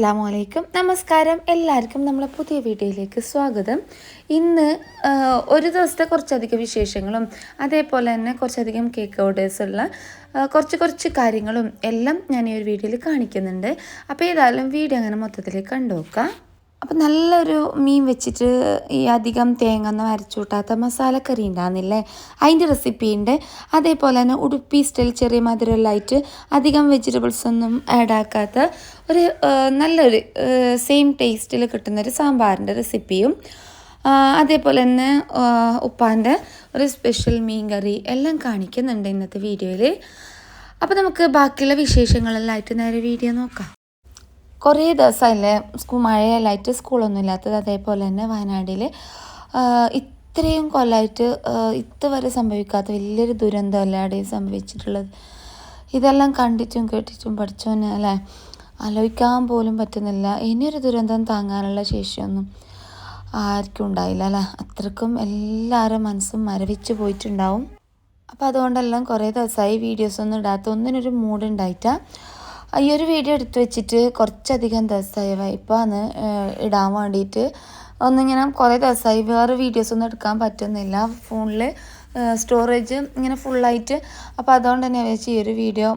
അസ്സാം വലൈക്കും നമസ്കാരം. എല്ലാവർക്കും നമ്മളെ പുതിയ വീഡിയോയിലേക്ക് സ്വാഗതം. ഇന്ന് ഒരു ദിവസത്തെ കുറച്ചധികം വിശേഷങ്ങളും അതേപോലെ തന്നെ കുറച്ചധികം കേക്ക് ഓർഡേഴ്സുള്ള കുറച്ച് കുറച്ച് കാര്യങ്ങളും എല്ലാം ഞാൻ ഈ ഒരു വീഡിയോയിൽ കാണിക്കുന്നുണ്ട്. അപ്പോൾ ഏതായാലും വീഡിയോ അങ്ങനെ മൊത്തത്തിൽ കണ്ടു നോക്കാം അപ്പം നല്ലൊരു മീൻ വെച്ചിട്ട് ഈ അധികം തേങ്ങ ഒന്നും അരച്ചു കൂട്ടാത്ത മസാലക്കറി ഉണ്ടാകുന്നില്ലേ അതിന്റെ റെസിപ്പി ഉണ്ട്. അതേപോലെ തന്നെ ഉടുപ്പി സ്റ്റൈൽ ചെറിയ മധുരമെല്ലാമായിട്ട് അധികം വെജിറ്റബിൾസ് ഒന്നും ആഡ് ആക്കാത്ത ഒരു നല്ലൊരു സെയിം ടേസ്റ്റിൽ കിട്ടുന്നൊരു സാമ്പാറിന്റെ റെസിപ്പിയും അതേപോലെ തന്നെ ഉപ്പാന്റെ ഒരു സ്പെഷ്യൽ മീൻ കറി എല്ലാം കാണിക്കുന്നുണ്ട് ഇന്നത്തെ വീഡിയോയിൽ അപ്പോൾ നമുക്ക് ബാക്കിയുള്ള വിശേഷങ്ങളെല്ലാം ആയിട്ട് നേരെ വീഡിയോ നോക്കാം. കുറേ ദിവസമല്ലേ സ്കൂൾ മഴയല്ലായിട്ട് സ്കൂളൊന്നും ഇല്ലാത്തത് അതേപോലെ തന്നെ വയനാട്ടിൽ ഇത്രയും കൊല്ലമായിട്ട് ഇതുവരെ സംഭവിക്കാത്ത വലിയൊരു ദുരന്തം അവിടെ സംഭവിച്ചിട്ടുള്ളത്? ഇതെല്ലാം കണ്ടിട്ടും കേട്ടിട്ടും പഠിച്ചോന്നെ അല്ലേ? ആലോചിക്കാൻ പോലും പറ്റുന്നില്ല. ഇനിയൊരു ദുരന്തം താങ്ങാനുള്ള ശേഷിയൊന്നും ആർക്കും ഉണ്ടായില്ല അല്ലേ? അത്രക്കും എല്ലാവരും മനസ്സും മരവിച്ച് പോയിട്ടുണ്ടാവും. അപ്പോൾ അതുകൊണ്ടെല്ലാം കുറേ ദിവസമായി വീഡിയോസ് ഒന്നും ഇടാത്ത ഒന്നിനൊരു മൂഡ് ഉണ്ടായിട്ടാ ഈ ഒരു വീഡിയോ എടുത്തു വെച്ചിട്ട് കുറച്ചധികം ദിവസമായി? വൈപ്പാന്ന് ഇടാൻ വേണ്ടിയിട്ട്. ഒന്നിങ്ങനെ കുറേ ദിവസമായി വേറെ വീഡിയോസ് ഒന്നും എടുക്കാൻ പറ്റുന്നില്ല. ഫോണിൽ സ്റ്റോറേജ് ഇങ്ങനെ ഫുള്ളായിട്ട് അപ്പോൾ അതുകൊണ്ട് തന്നെ വെച്ച് ഈ ഒരു വീഡിയോ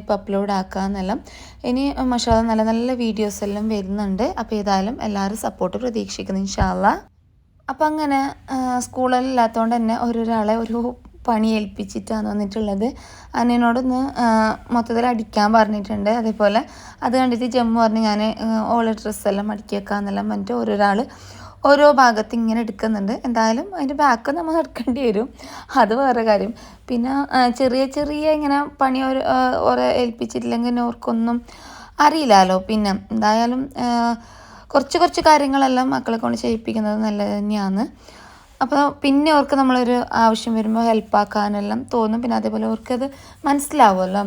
ഇപ്പോൾ അപ്ലോഡ് ആക്കാമെന്നെല്ലാം ഇനി മഷാല നല്ല നല്ല വീഡിയോസ് എല്ലാം വരുന്നുണ്ട്. അപ്പോൾ ഏതായാലും എല്ലാവരും സപ്പോർട്ട് പ്രതീക്ഷിക്കുന്നു ഇൻഷാല്ല അപ്പം അങ്ങനെ സ്കൂളിലില്ലാത്തതുകൊണ്ട് തന്നെ ഓരോരാളെ ഒരു പണി ഏൽപ്പിച്ചിട്ടാണ് വന്നിട്ടുള്ളത്. അനിയനോടൊന്ന് മൊത്തത്തിൽ അടിക്കാൻ പറഞ്ഞിട്ടുണ്ട്. അതേപോലെ അത് കണ്ടിട്ട് ജമ്മു പറഞ്ഞ് ഞാൻ ഓളെ ഡ്രസ്സെല്ലാം മടക്കി വെക്കാമെന്നെല്ലാം പറഞ്ഞിട്ട് ഓരോരാൾ ഓരോ ഭാഗത്ത് ഇങ്ങനെ എടുക്കുന്നുണ്ട്. എന്തായാലും അതിന്റെ ബാക്ക് നമ്മൾ എടുക്കേണ്ടി വരും. അത് വേറെ കാര്യം. പിന്നെ ചെറിയ ചെറിയ ഇങ്ങനെ പണി ഓരോ ഏൽപ്പിച്ചിട്ടില്ലെങ്കിൽ ഓർക്കൊന്നും അറിയില്ലല്ലോ പിന്നെ എന്തായാലും കുറച്ച് കുറച്ച് കാര്യങ്ങളെല്ലാം മക്കളെ കൊണ്ട് ചെയ്യിപ്പിക്കുന്നത് നല്ലത് തന്നെയാണ്. അപ്പോൾ പിന്നെ അവർക്ക് നമ്മളൊരു ആവശ്യം വരുമ്പോൾ ഹെൽപ്പാക്കാനെല്ലാം തോന്നും. പിന്നെ അതേപോലെ അവർക്കത് മനസ്സിലാവുമല്ലോ.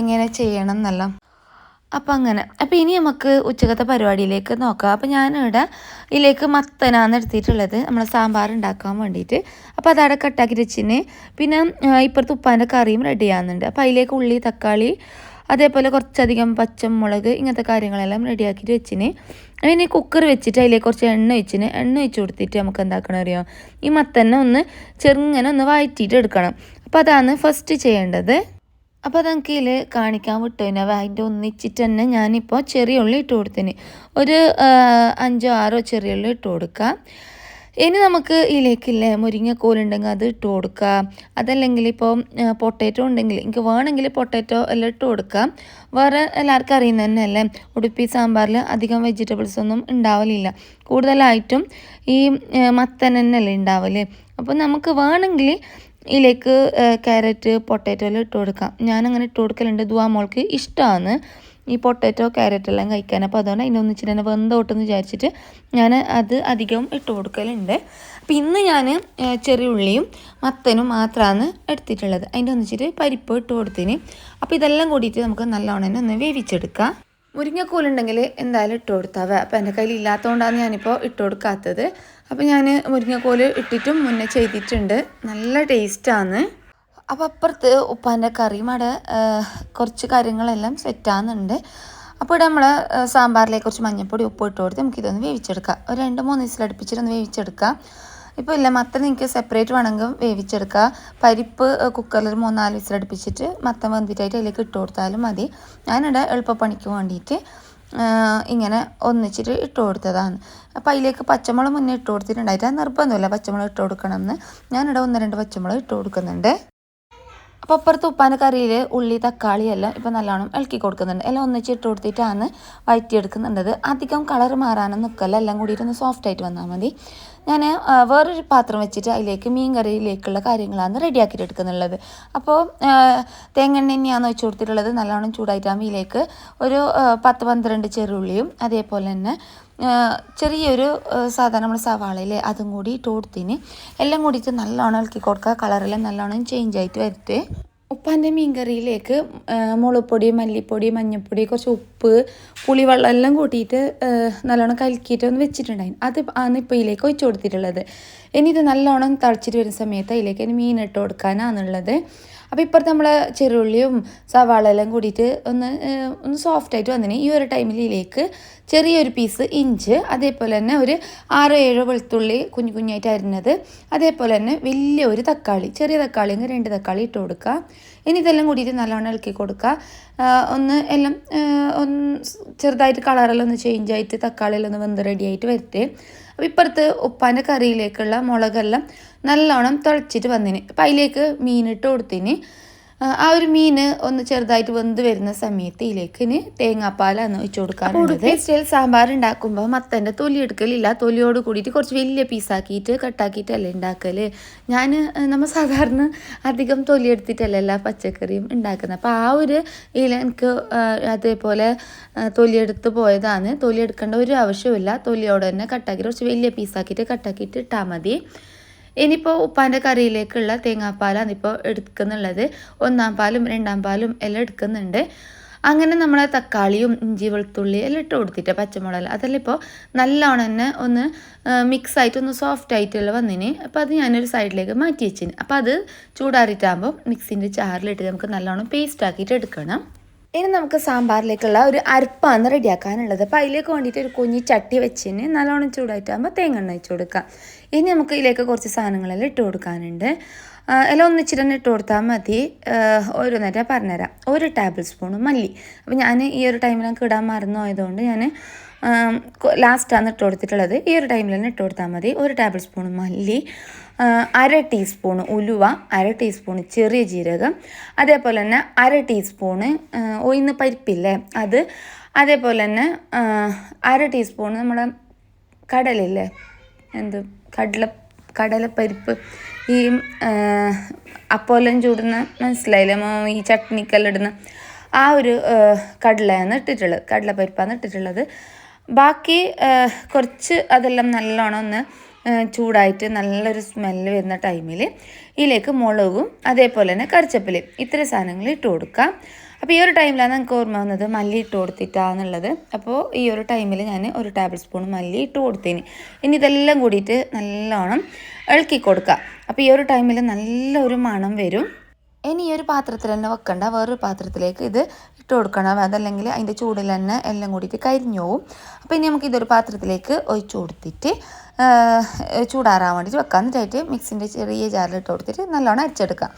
എങ്ങനെ ചെയ്യണം എന്നെല്ലാം. അപ്പം അങ്ങനെ. അപ്പം ഇനി നമുക്ക് ഉച്ചക്കത്തെ പരിപാടിയിലേക്ക് നോക്കാം. അപ്പം ഞാനിവിടെ ഇതിലേക്ക് മത്തനാന്ന് എടുത്തിട്ടുള്ളത്. നമ്മൾ സാമ്പാർ ഉണ്ടാക്കാൻ വേണ്ടിയിട്ട്. അപ്പോൾ അതവിടെ കട്ടാക്കി വെച്ചിന്. പിന്നെ ഇപ്പുറത്ത് ഉപ്പാന്റെ കറിയും റെഡി ആകുന്നുണ്ട് അപ്പോൾ അതിലേക്ക് ഉള്ളി തക്കാളി അതേപോലെ കുറച്ചധികം പച്ചമുളക് ഇങ്ങനത്തെ കാര്യങ്ങളെല്ലാം റെഡിയാക്കിയിട്ട് വെച്ചിന്. പിന്നെ കുക്കർ വെച്ചിട്ട് അതിലേക്ക് കുറച്ച് എണ്ണ വെച്ചിന് എണ്ണ വെച്ച് കൊടുത്തിട്ട് നമുക്ക് എന്താക്കണം അറിയാം? ഈ മത്തന്നെ ഒന്ന് ചെറുങ്ങനെ ഒന്ന് വഴറ്റിയിട്ട് എടുക്കണം. അപ്പോൾ അതാണ് ഫസ്റ്റ് ചെയ്യേണ്ടത്. അപ്പോൾ അത് നമുക്ക് ഇതിൽ കാണിക്കാൻ വിട്ടുവിനെ അതിന്റെ ഒന്നിച്ചിട്ട് തന്നെ ഞാനിപ്പോൾ ചെറിയ ഉള്ളി ഇട്ട് കൊടുത്തിന്. ഒരു അഞ്ചോ ആറോ ചെറിയ ഉള്ളി ഇട്ട് കൊടുക്കാം. ഇനി നമുക്ക് ഇതിലേക്കില്ലേ മുരിങ്ങക്കോലുണ്ടെങ്കിൽ അത് ഇട്ട് കൊടുക്കാം അതല്ലെങ്കിൽ ഇപ്പോൾ പൊട്ടാറ്റോ ഉണ്ടെങ്കിൽ എനിക്ക് വേണമെങ്കിൽ പൊട്ടാറ്റോ എല്ലാം ഇട്ട് കൊടുക്കാം വേറെ എല്ലാവർക്കും അറിയുന്നത് തന്നെയല്ലേ ഉടുപ്പി സാമ്പാറിൽ അധികം വെജിറ്റബിൾസ് ഒന്നും ഉണ്ടാവലില്ല. കൂടുതലായിട്ടും ഈ മത്തൻ തന്നെയല്ലേ ഉണ്ടാവൽ. അപ്പോൾ നമുക്ക് വേണമെങ്കിൽ ഇതിലേക്ക് ക്യാരറ്റ് പൊട്ടാറ്റോ എല്ലാം ഇട്ട് കൊടുക്കാം. ഞാനങ്ങനെ ഇട്ട് കൊടുക്കലുണ്ട്. ദുവാ മോൾക്ക് ഇഷ്ടമാണ് ഈ പൊട്ടാറ്റോ ക്യാരറ്റ് എല്ലാം കഴിക്കാൻ. അപ്പോൾ അതുകൊണ്ട് അതിന്റെ ഒന്നിച്ചിട്ട് തന്നെ വെന്തോട്ടെന്ന് വിചാരിച്ചിട്ട് ഞാൻ അത് അധികവും ഇട്ട് കൊടുക്കലുണ്ട്. അപ്പോൾ ഇന്ന് ഞാൻ ചെറിയ ഉള്ളിയും മത്തനും മാത്രമാണ് എടുത്തിട്ടുള്ളത്. അതിന്റെ ഒന്നിച്ചിട്ട് പരിപ്പ് ഇട്ട് കൊടുത്തിന് അപ്പോൾ ഇതെല്ലാം കൂടിയിട്ട് നമുക്ക് നല്ലോണം തന്നെ ഒന്ന് വേവിച്ചെടുക്കാം. മുരിങ്ങക്കോലുണ്ടെങ്കിൽ എന്തായാലും ഇട്ട് കൊടുത്താവുക അപ്പോൾ എന്റെ കയ്യിൽ ഇല്ലാത്തതുകൊണ്ടാണ് ഞാനിപ്പോൾ ഇട്ട് കൊടുക്കാത്തത്. അപ്പോൾ ഞാൻ മുരിങ്ങക്കോൽ ഇട്ടിട്ടും മുന്നേ ചെയ്തിട്ടുണ്ട്. നല്ല ടേസ്റ്റാണ് അപ്പോൾ അപ്പുറത്ത് ഉപ്പാന്റെ കറിയും അവിടെ കുറച്ച് കാര്യങ്ങളെല്ലാം സെറ്റാകുന്നുണ്ട് അപ്പോൾ ഇവിടെ നമ്മൾ സാമ്പാറിലേക്ക് കുറച്ച് മഞ്ഞൾപ്പൊടി ഉപ്പ് ഇട്ട് കൊടുത്ത് നമുക്കിതൊന്ന് വേവിച്ചെടുക്കാം. ഒരു രണ്ട് മൂന്ന് വിസിലടുപ്പിച്ചിട്ടൊന്ന് വേവിച്ചെടുക്കാം. ഇപ്പോൾ ഇല്ല മത്തൻ നിങ്ങൾക്ക് സെപ്പറേറ്റ് വേണമെങ്കിൽ വേവിച്ചെടുക്കുക പരിപ്പ് കുക്കറിൽ ഒരു മൂന്നാൽ വിസിലടുപ്പിച്ചിട്ട് മത്തൻ വെന്തിട്ടായിട്ട് അതിലേക്ക് ഇട്ട് കൊടുത്താലും മതി. ഞാനിവിടെ എളുപ്പപ്പണിക്ക് വേണ്ടിയിട്ട് ഇങ്ങനെ ഒന്നിച്ചിട്ട് ഇട്ട് കൊടുത്തതാണ്. അപ്പോൾ അതിലേക്ക് പച്ചമുളക് മുന്നേ ഇട്ട് കൊടുത്തിട്ടുണ്ടായിട്ട് നിർബന്ധമില്ല പച്ചമുളക് ഇട്ട് കൊടുക്കണം എന്ന് ഞാനിവിടെ ഒന്ന് രണ്ട് പച്ചമുളക് ഇട്ട് കൊടുക്കുന്നുണ്ട്. അപ്പോൾ അപ്പുറത്ത് ഉപ്പാന്റെ കറിയിൽ ഉള്ളി തക്കാളി എല്ലാം ഇപ്പോൾ നല്ലോണം ഇളക്കി കൊടുക്കുന്നുണ്ട്. എല്ലാം ഒന്നിച്ച് ഇട്ട് കൊടുത്തിട്ടാണ് വഴറ്റിയെടുക്കുന്നുണ്ടത് അധികം കളർ മാറാനും നിൽക്കല്ല എല്ലാം കൂടിയിട്ട് ഒന്ന് സോഫ്റ്റ് ആയിട്ട് വന്നാൽ മതി. ഞാൻ വേറൊരു പാത്രം വെച്ചിട്ട് അതിലേക്ക് മീൻ കറിയിലേക്കുള്ള കാര്യങ്ങളാണ് റെഡിയാക്കിയിട്ട് എടുക്കുന്നുള്ളത് അപ്പോൾ തേങ്ങെണ്ണ തന്നെയാണ് വെച്ച് കൊടുത്തിട്ടുള്ളത്? നല്ലോണം ചൂടായിട്ടാകുമ്പോൾ ഇതിലേക്ക് ഒരു പത്ത് പന്ത്രണ്ട് ചെറുള്ളിയും അതേപോലെ തന്നെ ചെറിയൊരു സാധാരണ നമ്മൾ സവാളയിലെ അതും കൂടി ഇട്ട് കൊടുത്തിന്. എല്ലാം കൂടിയിട്ട് നല്ലോണം ഇളക്കി കൊടുക്കുക. കളറെല്ലാം നല്ലോണം ചേഞ്ച് ആയിട്ട് വരട്ടെ. ഉപ്പാന്റെ മീൻകറിയിലേക്ക് ആ, മുളകുപ്പൊടി മല്ലിപ്പൊടി മഞ്ഞൾപ്പൊടി കുറച്ച് ഉപ്പ് പുളിവെള്ളം എല്ലാം കൂട്ടിയിട്ട് നല്ലോണം കലക്കിയിട്ട് ഒന്ന് വെച്ചിട്ടുണ്ടായിരുന്നു. അത് ആണ് ഇപ്പോൾ ഇതിലേക്ക് ഒഴിച്ചു കൊടുത്തിട്ടുള്ളത്. ഇനി ഇത് നല്ലോണം തളിച്ചിട്ട് വരുന്ന സമയത്ത് അതിലേക്ക് മീൻ ഇട്ട് കൊടുക്കാനാണുള്ളത്. അപ്പോൾ ഇപ്പുറത്ത് നമ്മൾ ചെറുള്ളിയും സവാള എല്ലാം കൂടിയിട്ട് ഒന്ന് ഒന്ന് സോഫ്റ്റ് ആയിട്ട് വന്നിന്. ഈ ഒരു ടൈമിൽ ഇതിലേക്ക് ചെറിയൊരു പീസ് ഇഞ്ച് അതേപോലെ തന്നെ ഒരു ആറോ ഏഴോ വെളുത്തുള്ളി കുഞ്ഞു കുഞ്ഞായിട്ട് അരിഞ്ഞത് അതേപോലെ തന്നെ വലിയ ഒരു തക്കാളി ചെറിയ തക്കാളി രണ്ട് തക്കാളി ഇട്ട് കൊടുക്കുക. ഇനി ഇതെല്ലാം കൂടിയിട്ട് നല്ലോണം ഇളക്കി കൊടുക്കുക. ഒന്ന് എല്ലാം ഒന്ന് ചെറുതായിട്ട് കളറെല്ലാം ഒന്ന് ചേഞ്ച് ആയിട്ട് തക്കാളിയെല്ലാം ഒന്ന് വെന്ത് റെഡി ആയിട്ട് വരട്ടെ. അപ്പോൾ ഇപ്പുറത്ത് ഉപ്പാന്റെ കറിയിലേക്കുള്ള മുളകെല്ലാം നല്ലോണം തിളച്ചിട്ട് വന്നിന്. അപ്പം അതിലേക്ക് മീനിട്ട് കൊടുത്തിന്. ആ, ഒരു മീൻ ഒന്ന് ചെറുതായിട്ട് വെന്ത് വരുന്ന സമയത്ത് ഇതിലേക്ക് തേങ്ങാപ്പാലാണ് ഒഴിച്ചു കൊടുക്കാറുള്ളത്. സ്റ്റൈൽ സാമ്പാർ ഉണ്ടാക്കുമ്പോൾ മത്തന്റെ തൊലി എടുക്കലില്ല. തൊലിയോട് കൂടിയിട്ട് കുറച്ച് വലിയ പീസാക്കിയിട്ട് കട്ടാക്കിയിട്ടല്ലേ ഉണ്ടാക്കൽ ഞാൻ നമ്മൾ സാധാരണ അധികം തൊലി എടുത്തിട്ടല്ല എല്ലാ പച്ചക്കറിയും ഉണ്ടാക്കുന്നത്. അപ്പോൾ ആ ഒരു ഇതിൽ എനിക്ക് അതേപോലെ തൊലിയെടുത്ത് പോയതാണ്. തൊലി എടുക്കേണ്ട ഒരു ആവശ്യമില്ല തൊലിയോടെ തന്നെ കട്ടാക്കി കുറച്ച് വലിയ പീസാക്കിയിട്ട് കട്ടാക്കിയിട്ട് ഇട്ടാൽ മതി. ഇനിയിപ്പോൾ ഉപ്പാന്റെ കറിയിലേക്കുള്ള തേങ്ങാപ്പാലാണ് ഇപ്പോൾ എടുക്കുന്നുള്ളത്. ഒന്നാം പാലും രണ്ടാം പാലും എല്ലാം എടുക്കുന്നുണ്ട്. അങ്ങനെ നമ്മൾ തക്കാളിയും ഇഞ്ചി വെളുത്തുള്ളി എല്ലാം ഇട്ട് കൊടുത്തിട്ട് പച്ചമുളക് അതെല്ലാം ഇപ്പോൾ നല്ലോണം തന്നെ ഒന്ന് മിക്സ് ആയിട്ട് ഒന്ന് സോഫ്റ്റ് ആയിട്ടുള്ള വന്നിന്. അപ്പോൾ അത് ഞാനൊരു സൈഡിലേക്ക് മാറ്റി വെച്ചിന്. അപ്പോൾ അത് ചൂടാറിയിട്ടാകുമ്പോൾ മിക്സിന്റെ ചാറിലിട്ട് നമുക്ക് നല്ലോണം പേസ്റ്റ് ആക്കിയിട്ട് എടുക്കണം. ഇനി നമുക്ക് സാമ്പാറിലേക്കുള്ള ഒരു അരപ്പാണ് റെഡിയാക്കാനുള്ളത്. അപ്പോൾ അതിലേക്ക് വേണ്ടിയിട്ട് ഒരു കുഞ്ഞി ചട്ടി വെച്ചിന് നല്ലോണം ചൂടായിട്ടാകുമ്പോൾ തേങ്ങ എണ്ണ വെച്ച് കൊടുക്കാം. ഇനി നമുക്ക് ഇതിലേക്ക് കുറച്ച് സാധനങ്ങളെല്ലാം ഇട്ട് കൊടുക്കാനുണ്ട്. എല്ലാം ഒന്നിച്ചിട്ട് തന്നെ ഇട്ട് കൊടുത്താൽ മതി. ആ, ഓരോന്നേരം പറഞ്ഞുതരാം. ഒരു ടേബിൾ സ്പൂൺ മല്ലി. അപ്പോൾ ഞാൻ ഈ ഒരു ടൈമിൽ നമുക്ക് ഇടാൻ മറന്നു പോയതുകൊണ്ട് ഞാൻ ലാസ്റ്റാണ് ഇട്ട് കൊടുത്തിട്ടുള്ളത്. ഈ ഒരു ടൈമിൽ തന്നെ ഇട്ട് കൊടുത്താൽ മതി. ഒരു ടേബിൾ സ്പൂൺ മല്ലി. അര ടീസ്പൂൺ ഉലുവ അര ടീസ്പൂൺ ചെറിയ ജീരകം അതേപോലെ തന്നെ അര ടീസ്പൂണ് ഒയിന്ന് പരിപ്പില്ലേ? അത് അതേപോലെ തന്നെ അര ടീസ്പൂൺ നമ്മുടെ കടലില്ലേ? എന്ത് കടല കടലപ്പരിപ്പ് ഈ അപ്പോലം ചൂടുന്ന മനസ്സിലായില്ലേ? ഈ ചട്നിക്കെല്ലാം ഇടുന്ന ആ ഒരു കടലയാണ് ഇട്ടിട്ടുള്ളത് കടലപ്പരിപ്പാണ് ഇട്ടിട്ടുള്ളത്. ബാക്കി കുറച്ച് അതെല്ലാം നല്ലോണം ഒന്ന് ചൂടായിട്ട് നല്ലൊരു സ്മെല്ല് വരുന്ന ടൈമിൽ ഇതിലേക്ക് മുളകും അതേപോലെ തന്നെ കറിച്ചപ്പിലയും ഇത്രയും സാധനങ്ങൾ ഇട്ട് കൊടുക്കാം. അപ്പോൾ ഈ ഒരു ടൈമിലാണ് എനിക്ക് ഓർമ്മ വന്നത് മല്ലി ഇട്ട് കൊടുത്തിട്ടാന്നുള്ളത്. അപ്പോൾ ഈ ഒരു ടൈമിൽ ഞാൻ ഒരു ടേബിൾ സ്പൂൺ മല്ലി ഇട്ട് കൊടുത്തേന്. ഇനി ഇതെല്ലാം കൂടിയിട്ട് നല്ലോണം ഇളക്കി കൊടുക്കുക അപ്പോൾ ഈ ഒരു ടൈമിൽ നല്ലൊരു മണം വരും. ഇനി ഈ ഒരു പാത്രത്തിൽ തന്നെ വെക്കണ്ട. വേറൊരു പാത്രത്തിലേക്ക് ഇത് ഇട്ട് കൊടുക്കണം. അതല്ലെങ്കിൽ അതിന്റെ ചൂടിൽ തന്നെ എല്ലാം കൂടിയിട്ട് കരിഞ്ഞു പോവും. അപ്പോൾ ഇനി നമുക്ക് ഇതൊരു പാത്രത്തിലേക്ക് ഒഴിച്ചു കൊടുത്തിട്ട് ചൂടാറാൻ വേണ്ടിയിട്ട് വെക്കാം. എന്നിട്ടായിട്ട് മിക്സിന്റെ ചെറിയ ജാറിലിട്ട് കൊടുത്തിട്ട് നല്ലോണം അരച്ചെടുക്കാം.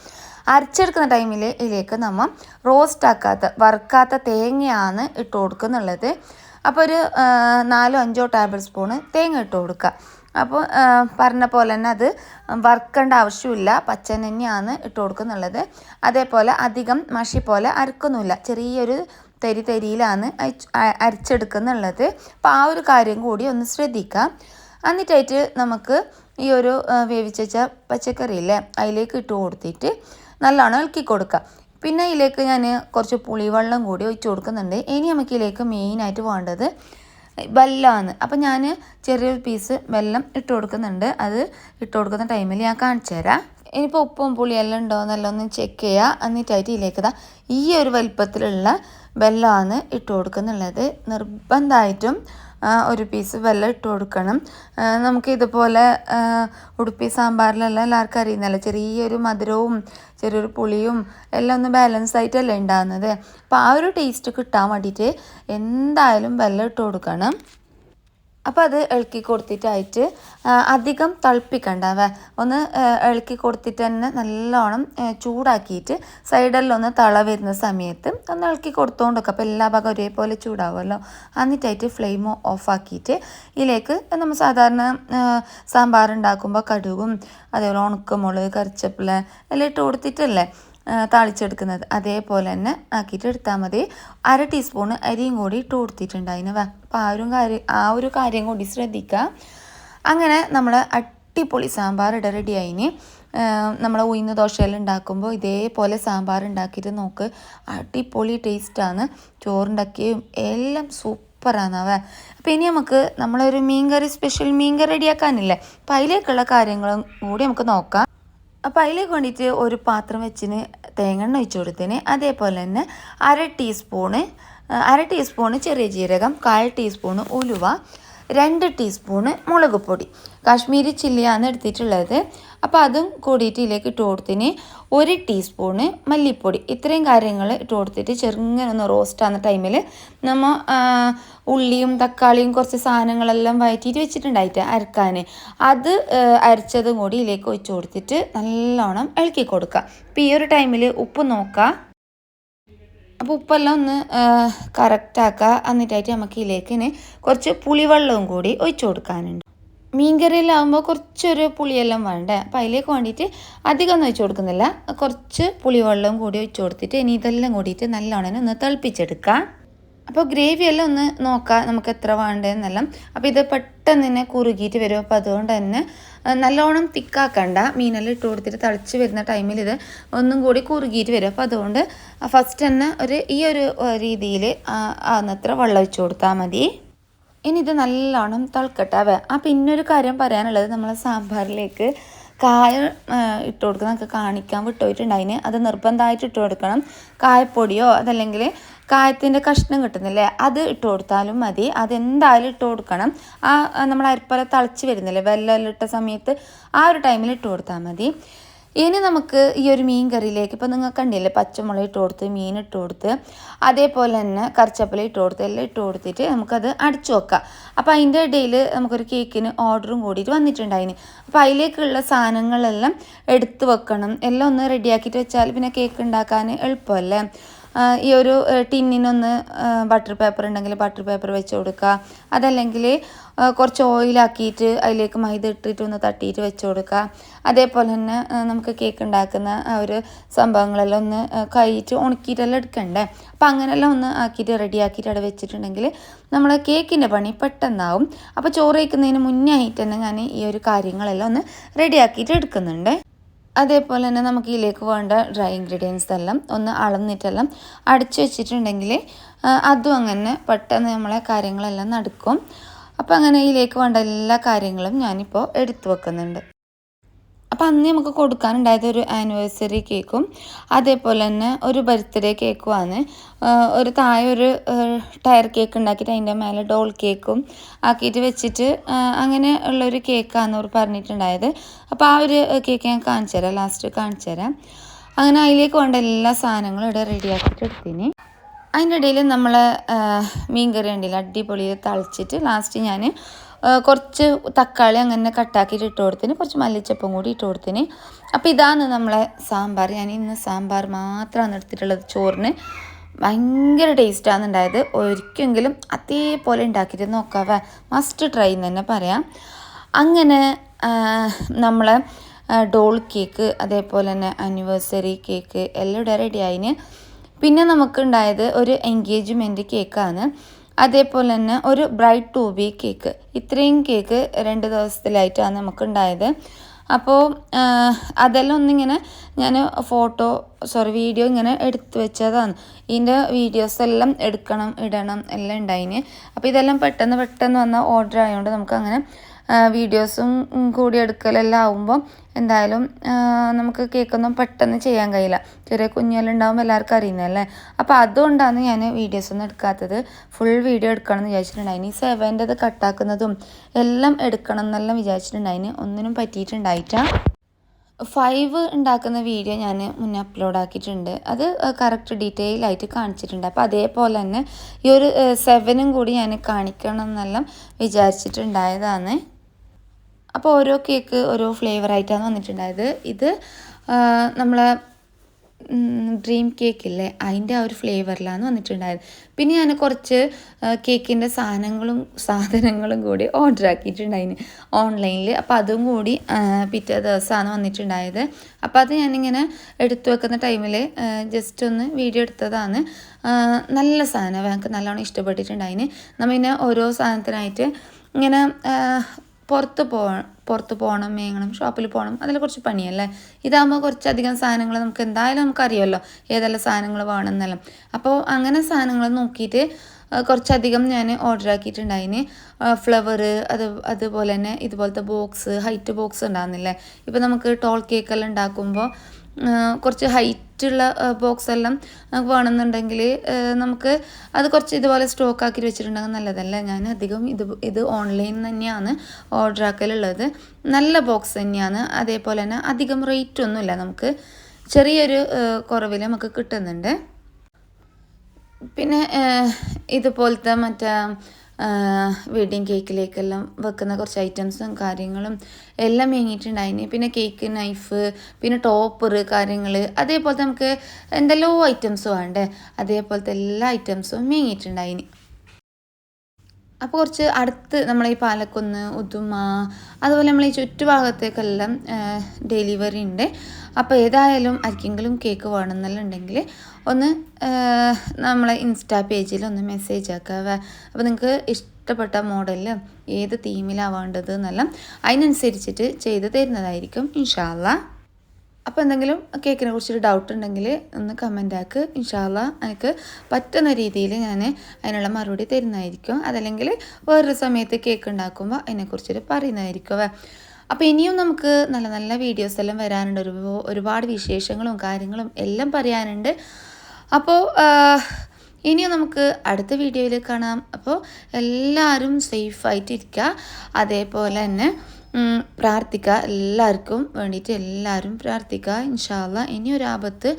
അരച്ചെടുക്കുന്ന ടൈമിൽ ഇതിലേക്ക് നമ്മൾ റോസ്റ്റ് ആക്കാത്ത വറുക്കാത്ത തേങ്ങയാണ് ഇട്ട് കൊടുക്കുന്നുള്ളത്. അപ്പോൾ ഒരു നാലോ അഞ്ചോ ടേബിൾ സ്പൂണ് തേങ്ങ ഇട്ട് കൊടുക്കുക. അപ്പോൾ പറഞ്ഞ പോലെ തന്നെ അത് വറുക്കേണ്ട ആവശ്യമില്ല. പച്ച തന്നെയാണ് ഇട്ട് കൊടുക്കുന്നുള്ളത്. അതേപോലെ അധികം മഷി പോലെ അരക്കുന്നില്ല ചെറിയൊരു തരി തരിയിലാണ് അരച്ചെടുക്കുന്നുള്ളത്. അപ്പോൾ ആ ഒരു കാര്യം കൂടി ഒന്ന് ശ്രദ്ധിക്കാം. എന്നിട്ടായിട്ട് നമുക്ക് ഈ ഒരു വേവിച്ച വെച്ച പച്ചക്കറിയില്ലേ അതിലേക്ക് ഇട്ട് കൊടുത്തിട്ട് നല്ലോണം ഇളക്കി കൊടുക്കുക പിന്നെ ഇതിലേക്ക് ഞാൻ കുറച്ച് പുളിവെള്ളം കൂടി ഒഴിച്ച് കൊടുക്കുന്നുണ്ട്. ഇനി നമുക്ക് ഇതിലേക്ക് മെയിനായിട്ട് വേണ്ടത് വെല്ലമാണ് അപ്പം ഞാൻ ചെറിയൊരു പീസ് വെല്ലം ഇട്ട് കൊടുക്കുന്നുണ്ട്. അത് ഇട്ട് കൊടുക്കുന്ന ടൈമിൽ ഞാൻ കാണിച്ചു തരാം. ഇനിയിപ്പോൾ ഉപ്പും പുളിയെല്ലാം ഉണ്ടോ എന്നെല്ലാം ഒന്ന് ചെക്ക് ചെയ്യുക എന്നിട്ടായിട്ട് ഇതിലേക്ക് ഇതാ ഈ ഒരു വലിപ്പത്തിലുള്ള വെല്ലമാണ് ഇട്ട് കൊടുക്കുന്നുള്ളത്. നിർബന്ധമായിട്ടും ഒരു പീസ് വെള്ളം ഇട്ട് കൊടുക്കണം. നമുക്ക് ഇതുപോലെ ഉടുപ്പി സാമ്പാറിലെല്ലാം എല്ലാവർക്കും അറിയുന്നല്ലോ ചെറിയൊരു മധുരവും ചെറിയൊരു പുളിയും എല്ലാം ഒന്ന് ബാലൻസ് ആയിട്ടല്ലേ ഉണ്ടാകുന്നത് അപ്പോൾ ആ ഒരു ടേസ്റ്റ് കിട്ടാൻ വേണ്ടിയിട്ട് എന്തായാലും വെള്ളം ഇട്ട് കൊടുക്കണം. അപ്പോൾ അത് ഇളക്കി കൊടുത്തിട്ടായിട്ട് അധികം തിളപ്പിക്കണ്ട. ഒന്ന് ഇളക്കി കൊടുത്തിട്ട് തന്നെ നല്ലോണം ചൂടാക്കിയിട്ട് സൈഡിലൊന്ന് തള വരുന്ന സമയത്ത് ഒന്ന് ഇളക്കി കൊടുത്തോണ്ടൊക്കെ അപ്പോൾ എല്ലാ ഭാഗം ഒരേപോലെ ചൂടാവുമല്ലോ. എന്നിട്ടായിട്ട് ഫ്ലെയിം ഓഫാക്കിയിട്ട് ഇതിലേക്ക് നമ്മൾ സാധാരണ സാമ്പാർ ഉണ്ടാക്കുമ്പോൾ കടുകും അതേപോലെ ഉണക്കമുളക് കറിച്ചപ്പില എല്ലാം ഇട്ട് കൊടുത്തിട്ടല്ലേ? താളിച്ചെടുക്കുന്നത്. അതേപോലെ തന്നെ ആക്കിയിട്ട് എടുത്താൽ മതി. അര ടീസ്പൂൺ അരിയും കൂടി ഇട്ട് കൊടുത്തിട്ടുണ്ട് അതിന് വ. അപ്പോൾ ആ ഒരു കാര്യം ആ ഒരു കാര്യം കൂടി ശ്രദ്ധിക്കുക. അങ്ങനെ നമ്മൾ അടിപൊളി സാമ്പാർ ഇട റെഡി ആയിന്. നമ്മൾ ഉയർന്ന ദോശയെല്ലാം ഉണ്ടാക്കുമ്പോൾ ഇതേപോലെ സാമ്പാർ ഉണ്ടാക്കിയിട്ട് നോക്ക്. അടിപൊളി ടേസ്റ്റാണ് ചോറുണ്ടാക്കിയും എല്ലാം സൂപ്പറാണവ അപ്പോൾ ഇനി നമുക്ക് നമ്മളൊരു മീൻകറി സ്പെഷ്യൽ മീൻ കറി റെഡിയാക്കാനില്ലേ അപ്പോൾ അതിലേക്കുള്ള കാര്യങ്ങളും കൂടി നമുക്ക് നോക്കാം. അപ്പോൾ അതിൽ കൊണ്ടിട്ട് ഒരു പാത്രം വെച്ചിന് തേങ്ങ ഒഴിച്ച് കൊടുത്തിന്. അതേപോലെ തന്നെ അര ടീസ്പൂണ് അര ടീസ്പൂണ് ചെറിയ ജീരകം കാൽ ടീസ്പൂണ് ഉലുവ രണ്ട് ടീസ്പൂണ് മുളക് പൊടി. കാശ്മീരി ചില്ലിയാണ് എടുത്തിട്ടുള്ളത്. അപ്പോൾ അതും കൂടിയിട്ട് ഇതിലേക്ക് ഇട്ട് കൊടുത്തിന് ഒരു ടീസ്പൂണ് മല്ലിപ്പൊടി. ഇത്രയും കാര്യങ്ങൾ ഇട്ട് കൊടുത്തിട്ട് ചെറുങ്ങനെ ഒന്ന് റോസ്റ്റ് ആകുന്ന ടൈമിൽ നമ്മൾ ഉള്ളിയും തക്കാളിയും കുറച്ച് സാധനങ്ങളെല്ലാം വഴറ്റിയിട്ട് വെച്ചിട്ടുണ്ടായിട്ട് അരക്കാൻ. അത് അരച്ചതും കൂടി ഇതിലേക്ക് ഒഴിച്ചു കൊടുത്തിട്ട് നല്ലോണം ഇളക്കി കൊടുക്കുക. അപ്പോൾ ഈ ഒരു ടൈമിൽ ഉപ്പ് നോക്കുക. അപ്പോൾ ഉപ്പെല്ലാം ഒന്ന് കറക്റ്റാക്കുക എന്നിട്ടായിട്ട് നമുക്ക് ഇതിലേക്ക് കുറച്ച് പുളിവെള്ളവും കൂടി ഒഴിച്ചു കൊടുക്കാനുണ്ട്. മീൻകറിയിലാവുമ്പോൾ കുറച്ചൊരു പുളിയെല്ലാം വേണ്ടേ? അപ്പോൾ അതിലേക്ക് വേണ്ടിയിട്ട് അധികം ഒന്നും ഒഴിച്ചു കൊടുക്കുന്നില്ല. കുറച്ച് പുളിവെള്ളവും കൂടി ഒഴിച്ചു കൊടുത്തിട്ട് ഇനി ഇതെല്ലാം കൂടിയിട്ട് നല്ലോണം ഒന്ന് തിളപ്പിച്ചെടുക്കാം. അപ്പോൾ ഗ്രേവി എല്ലാം ഒന്ന് നോക്കാം നമുക്ക് എത്ര വേണ്ടതെന്നെല്ലാം അപ്പോൾ ഇത് പെട്ടെന്ന് തന്നെ കുറുകിയിട്ട് വരും. അപ്പോൾ അതുകൊണ്ട് തന്നെ നല്ലോണം തിക്കാക്കണ്ട. മീനെല്ലാം ഇട്ട് കൊടുത്തിട്ട് തളിച്ച് വരുന്ന ടൈമിൽ ഇത് ഒന്നും കൂടി കുറുകിയിട്ട് വരും. അപ്പോൾ അതുകൊണ്ട് ഫസ്റ്റ് തന്നെ ഒരു ഈ ഒരു രീതിയിൽ അന്നത്ര വെള്ളം ഒഴിച്ചു കൊടുത്താൽ മതി. ഇനി ഇത് നല്ലോണം തിളക്കട്ടെ ആ പിന്നൊരു കാര്യം പറയാനുള്ളത് നമ്മളെ സാമ്പാറിലേക്ക് കായ ഇട്ട് നമുക്ക് കാണിക്കാൻ വിട്ടുപോയിട്ടുണ്ടായിന് അത് നിർബന്ധമായിട്ട് ഇട്ട് കൊടുക്കണം. കായപ്പൊടിയോ അതല്ലെങ്കിൽ കായത്തിന്റെ കഷ്ണം കിട്ടുന്നില്ലേ അത് ഇട്ട് കൊടുത്താലും മതി. അതെന്തായാലും ഇട്ട് കൊടുക്കണം. ആ നമ്മൾ അരിപ്പല തളിച്ച് വരുന്നില്ലേ വെല്ലം ഇട്ട സമയത്ത് ആ ഒരു ടൈമിൽ ഇട്ട് കൊടുത്താൽ മതി. ഇനി നമുക്ക് ഈ ഒരു മീൻ കറിയിലേക്ക് ഇപ്പം നിങ്ങൾ കണ്ടില്ലേ പച്ചമുളക് ഇട്ട് കൊടുത്ത് മീൻ ഇട്ട് കൊടുത്ത് അതേപോലെ തന്നെ കറിച്ചപ്പല ഇട്ട് കൊടുത്ത് എല്ലാം ഇട്ട് കൊടുത്തിട്ട് നമുക്കത് അടിച്ചു വെക്കാം. അപ്പോൾ അതിന്റെ ഇടയിൽ നമുക്കൊരു കേക്കിന് ഓർഡറും കൂടിയിട്ട് വന്നിട്ടുണ്ടായിന്. അപ്പോൾ അതിലേക്കുള്ള സാധനങ്ങളെല്ലാം എടുത്ത് വെക്കണം. എല്ലാം ഒന്ന് റെഡിയാക്കിയിട്ട് വെച്ചാൽ പിന്നെ കേക്ക് ഉണ്ടാക്കാൻ എളുപ്പമല്ലേ? ഈ ഒരു ടിന്നിനൊന്ന് ബട്ടർ പേപ്പർ ഉണ്ടെങ്കിൽ ബട്ടർ പേപ്പർ വെച്ച് കൊടുക്കുക. അതല്ലെങ്കിൽ കുറച്ച് ഓയിലാക്കിയിട്ട് അതിലേക്ക് മൈദ ഇട്ടിട്ട് ഒന്ന് തട്ടിയിട്ട് വെച്ച് കൊടുക്കുക. അതേപോലെ തന്നെ നമുക്ക് കേക്ക് ഉണ്ടാക്കുന്ന ആ ഒരു സംഭവങ്ങളെല്ലാം ഒന്ന് കഴിയിട്ട് ഉണക്കിയിട്ടെല്ലാം എടുക്കണ്ടേ? അപ്പം അങ്ങനെയെല്ലാം ഒന്ന് ആക്കിയിട്ട് റെഡി ആക്കിയിട്ട് അവിടെ വെച്ചിട്ടുണ്ടെങ്കിൽ നമ്മൾ കേക്കിന്റെ പണി പെട്ടെന്നാവും. അപ്പോൾ ചോറ് വയ്ക്കുന്നതിന് മുന്നേ ആയിട്ട് തന്നെ ഞാൻ ഈ ഒരു കാര്യങ്ങളെല്ലാം ഒന്ന് റെഡി ആക്കിയിട്ട് എടുക്കുന്നുണ്ട്. അതേപോലെ തന്നെ നമുക്ക് ഇതിലേക്ക് വേണ്ട ഡ്രൈ ഇൻഗ്രീഡിയൻസ് എല്ലാം ഒന്ന് അളന്നിട്ടെല്ലാം അടിച്ചു വെച്ചിട്ടുണ്ടെങ്കിൽ അതും അങ്ങനെ പെട്ടെന്ന് നമ്മളെ കാര്യങ്ങളെല്ലാം നടക്കും. അപ്പോൾ അങ്ങനെ ഇതിലേക്ക് വേണ്ട എല്ലാ കാര്യങ്ങളും ഞാനിപ്പോൾ എടുത്തു വെക്കുന്നുണ്ട്. അപ്പോൾ അന്ന് നമുക്ക് കൊടുക്കാനുണ്ടായത് ഒരു ആനിവേഴ്സറി കേക്കും അതേപോലെ തന്നെ ഒരു ബർത്ത്ഡേ കേക്കുമാണ് ഒരു തായ ഒരു ടയർ കേക്ക് ഉണ്ടാക്കിയിട്ട് അതിന്റെ മേലെ ഡോൾ കേക്കും ആക്കിയിട്ട് വെച്ചിട്ട് അങ്ങനെ ഉള്ളൊരു കേക്കാണ് അവർ പറഞ്ഞിട്ടുണ്ടായത്. അപ്പോൾ ആ ഒരു കേക്ക് ഞാൻ കാണിച്ചു തരാം ലാസ്റ്റ് കാണിച്ചു തരാം. അങ്ങനെ അതിലേക്ക് വേണ്ട എല്ലാ സാധനങ്ങളും ഇവിടെ റെഡിയാക്കിയിട്ട് എടുത്തിന്. അതിന്റെ ഇടയിൽ നമ്മൾ മീൻ കറി ഉണ്ടല്ലോ അടിപൊളി തളിച്ചിട്ട് ലാസ്റ്റ് ഞാൻ കുറച്ച് തക്കാളി അങ്ങനെ കട്ടാക്കിയിട്ട് ഇട്ട് കൊടുത്തിന്. കുറച്ച് മല്ലിച്ചപ്പും കൂടി ഇട്ട് കൊടുത്തിന്. അപ്പോൾ ഇതാണ് നമ്മളെ സാമ്പാർ. ഞാൻ ഇന്ന് സാമ്പാർ മാത്രമാണ് എടുത്തിട്ടുള്ളത് ചോറിന്. ഭയങ്കര ടേസ്റ്റാണ് ഉണ്ടായത്. ഒരിക്കലെങ്കിലും അതേപോലെ ഉണ്ടാക്കിയിട്ട് നോക്കാവേ. മസ്റ്റ് ട്രൈ എന്ന് തന്നെ പറയാം. അങ്ങനെ നമ്മളെ ഡോൾ കേക്ക് അതേപോലെ തന്നെ ആനിവേഴ്സറി കേക്ക് എല്ലാം ഇവിടെ റെഡി ആയിന്. പിന്നെ നമുക്കുണ്ടായത് ഒരു എൻഗേജ്മെന്റ് കേക്കാണ് അതേപോലെ തന്നെ ഒരു ബ്രൈറ്റ് ടു ബി കേക്ക്. ഇത്രയും കേക്ക് രണ്ട് ദിവസത്തിലായിട്ടാണ് നമുക്കുണ്ടായത്. അപ്പോൾ അതെല്ലാം ഒന്നിങ്ങനെ ഞാൻ ഫോട്ടോ സോറി വീഡിയോ ഇങ്ങനെ എടുത്തു വെച്ചതാണ്. ഇതിന്റെ വീഡിയോസ് എല്ലാം എടുക്കണം ഇടണം എല്ലാം ഉണ്ടായിന്. അപ്പോൾ ഇതെല്ലാം പെട്ടെന്ന് പെട്ടെന്ന് വന്ന ഓർഡർ ആയതുകൊണ്ട് നമുക്കങ്ങനെ വീഡിയോസും കൂടി എടുക്കലെല്ലാം ആവുമ്പം എന്തായാലും നമുക്ക് കേക്കൊന്നും പെട്ടെന്ന് ചെയ്യാൻ കഴിയില്ല. ചെറിയ കുഞ്ഞുങ്ങളുണ്ടാകുമ്പോൾ എല്ലാവർക്കും അറിയുന്നതല്ലേ? അപ്പോൾ അതുകൊണ്ടാണ് ഞാൻ വീഡിയോസ് ഒന്നും എടുക്കാത്തത് ഫുൾ വീഡിയോ എടുക്കണം എന്ന് വിചാരിച്ചിട്ടുണ്ടായിന് ഈ സെവന്റെത് കട്ടാക്കുന്നതും എല്ലാം എടുക്കണം എന്നെല്ലാം വിചാരിച്ചിട്ടുണ്ടായിന് ഒന്നിനും പറ്റിയിട്ടുണ്ടായിട്ടാണ് ഫൈവ് ഉണ്ടാക്കുന്ന വീഡിയോ ഞാൻ മുന്നേ അപ്ലോഡ് ആക്കിയിട്ടുണ്ട്. അത് കറക്റ്റ് ഡീറ്റെയിൽ ആയിട്ട് കാണിച്ചിട്ടുണ്ട്. അപ്പോൾ അതേപോലെ തന്നെ ഈ ഒരു സെവനും കൂടി ഞാൻ കാണിക്കണം എന്നെല്ലാം വിചാരിച്ചിട്ടുണ്ടായതാണ്. അപ്പോൾ ഓരോ കേക്ക് ഓരോ ഫ്ലേവറായിട്ടാണ് വന്നിട്ടുണ്ടായത്. ഇത് നമ്മളെ ഡ്രീം കേക്ക് ഇല്ലേ അതിന്റെ ആ ഒരു ഫ്ലേവറിലാണ് വന്നിട്ടുണ്ടായത്. പിന്നെ ഞാൻ കുറച്ച് കേക്കിന്റെ സാധനങ്ങളും സാധനങ്ങളും കൂടി ഓർഡർ ആക്കിയിട്ടുണ്ടായിന് ഓൺലൈനിൽ അപ്പോൾ അതും കൂടി പിറ്റേ ദിവസമാണ് വന്നിട്ടുണ്ടായത്. അപ്പോൾ അത് ഞാനിങ്ങനെ എടുത്തു വെക്കുന്ന ടൈമിൽ ജസ്റ്റ് ഒന്ന് വീഡിയോ എടുത്തതാണ്. നല്ല സാധനം. ഞങ്ങൾക്ക് നല്ലോണം ഇഷ്ടപ്പെട്ടിട്ടുണ്ടായിന്. നമ്മിങ്ങനെ ഓരോ സാധനത്തിനായിട്ട് ഇങ്ങനെ പുറത്ത് പോ പുറത്ത് പോകണം മേങ്ങണം ഷോപ്പിൽ പോകണം അതിൽ കുറച്ച് പണിയല്ലേ? ഇതാകുമ്പോൾ കുറച്ചധികം സാധനങ്ങൾ നമുക്ക് എന്തായാലും നമുക്കറിയാമല്ലോ ഏതെല്ലാം സാധനങ്ങൾ വേണമെന്നെല്ലാം അപ്പോൾ അങ്ങനെ സാധനങ്ങൾ നോക്കിയിട്ട് കുറച്ചധികം ഞാൻ ഓർഡർ ആക്കിയിട്ടുണ്ടായിന്. ഫ്ലവർ അത് അതുപോലെ തന്നെ ഇതുപോലത്തെ ബോക്സ് ഹൈറ്റ് ബോക്സ് ഉണ്ടാകുന്നില്ലേ ഇപ്പോൾ നമുക്ക് ടോൾ കേക്കെല്ലാം ഉണ്ടാക്കുമ്പോൾ കുറച്ച് ഹൈറ്റുള്ള ബോക്സ് എല്ലാം നമുക്ക് വേണമെന്നുണ്ടെങ്കിൽ നമുക്ക് അത് കുറച്ച് ഇതുപോലെ സ്റ്റോക്ക് ആക്കി വെച്ചിട്ടുണ്ടെങ്കിൽ നല്ലതല്ല. ഞാൻ അധികം ഇത് ഇത് ഓൺലൈൻ തന്നെയാണ് ഓർഡർ ആക്കലുള്ളത്. നല്ല ബോക്സ് തന്നെയാണ്. അതേപോലെ തന്നെ അധികം റേറ്റ് ഒന്നുമില്ല. നമുക്ക് ചെറിയൊരു കുറവിൽ നമുക്ക് കിട്ടുന്നുണ്ട്. പിന്നെ ഇതുപോലത്തെ മറ്റേ വെഡിങ് കേക്കിലേക്കെല്ലാം വെക്കുന്ന കുറച്ച് ഐറ്റംസും കാര്യങ്ങളും എല്ലാം വാങ്ങിയിട്ടുണ്ടായിന് പിന്നെ കേക്ക് നൈഫ് പിന്നെ ടോപ്പർ കാര്യങ്ങൾ അതേപോലത്തെ നമുക്ക് എന്തെല്ലോ ഐറ്റംസ് വേണ്ടേ അതേപോലത്തെ എല്ലാ ഐറ്റംസും വാങ്ങിയിട്ടുണ്ടായിന് അപ്പോൾ കുറച്ച് അടുത്ത് നമ്മളെ ഈ പാലക്കുന്ന് ഉദുമ അതുപോലെ നമ്മളെ ഈ ചുറ്റുഭാഗത്തേക്കെല്ലാം ഡെലിവറി ഉണ്ട് അപ്പോൾ ഏതായാലും ആർക്കെങ്കിലും കേക്ക് വേണമെന്നുണ്ടെങ്കിൽ ഒന്ന് നമ്മളെ ഇൻസ്റ്റാ പേജിൽ ഒന്ന് മെസ്സേജ് ആക്കുക അപ്പോൾ നിങ്ങൾക്ക് ഇഷ്ടപ്പെട്ട മോഡലിൽ ഏത് തീമിലാണ് വേണ്ടത് എന്നെല്ലാം അതിനനുസരിച്ചിട്ട് ചെയ്ത് തരുന്നതായിരിക്കും ഇൻഷാല്ല അപ്പോൾ എന്തെങ്കിലും കേക്കിനെ കുറിച്ചൊരു ഡൗട്ട് ഉണ്ടെങ്കിൽ ഒന്ന് കമന്റ് ആക്ക്. ഇൻഷാല്ല എനിക്ക് പറ്റുന്ന രീതിയിൽ ഞാൻ അതിനുള്ള മറുപടി തരുന്നതായിരിക്കും. അതല്ലെങ്കിൽ വേറൊരു സമയത്ത് കേക്ക് ഉണ്ടാക്കുമ്പോൾ അതിനെക്കുറിച്ചൊരു പറയുന്നതായിരിക്കും അപ്പോൾ ഇനിയും നമുക്ക് നല്ല നല്ല വീഡിയോസ് എല്ലാം വരാനുണ്ട്. ഒരു ഒരുപാട് വിശേഷങ്ങളും കാര്യങ്ങളും എല്ലാം പറയാനുണ്ട്. അപ്പോൾ ഇനിയും നമുക്ക് അടുത്ത വീഡിയോയിൽ കാണാം. അപ്പോൾ എല്ലാവരും സേഫായിട്ടിരിക്കുക അതേപോലെ തന്നെ പ്രാർത്ഥിക്കുക എല്ലാവർക്കും വേണ്ടിയിട്ട് എല്ലാവരും പ്രാർത്ഥിക്കുക ഇൻഷാല്ല ഇനി ഒരു ആപത്ത്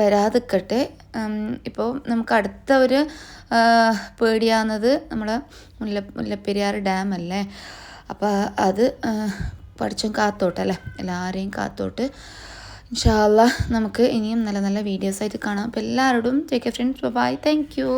വരാതിക്കട്ടെ. ഇപ്പോൾ നമുക്ക് അടുത്ത ഒരു പേടിയാവുന്നത് നമ്മളെ മുല്ല മുല്ലപ്പെരിയാർ ഡാം അല്ലേ? അപ്പോൾ അത് പഠിച്ചും കാത്തോട്ടല്ലേ എല്ലാവരെയും കാത്തോട്ട്. ഇൻഷാല്ല നമുക്ക് ഇനിയും നല്ല നല്ല വീഡിയോസ് ആയിട്ട് കാണാം. അപ്പോൾ എല്ലാവരോടും take a friends bye thank you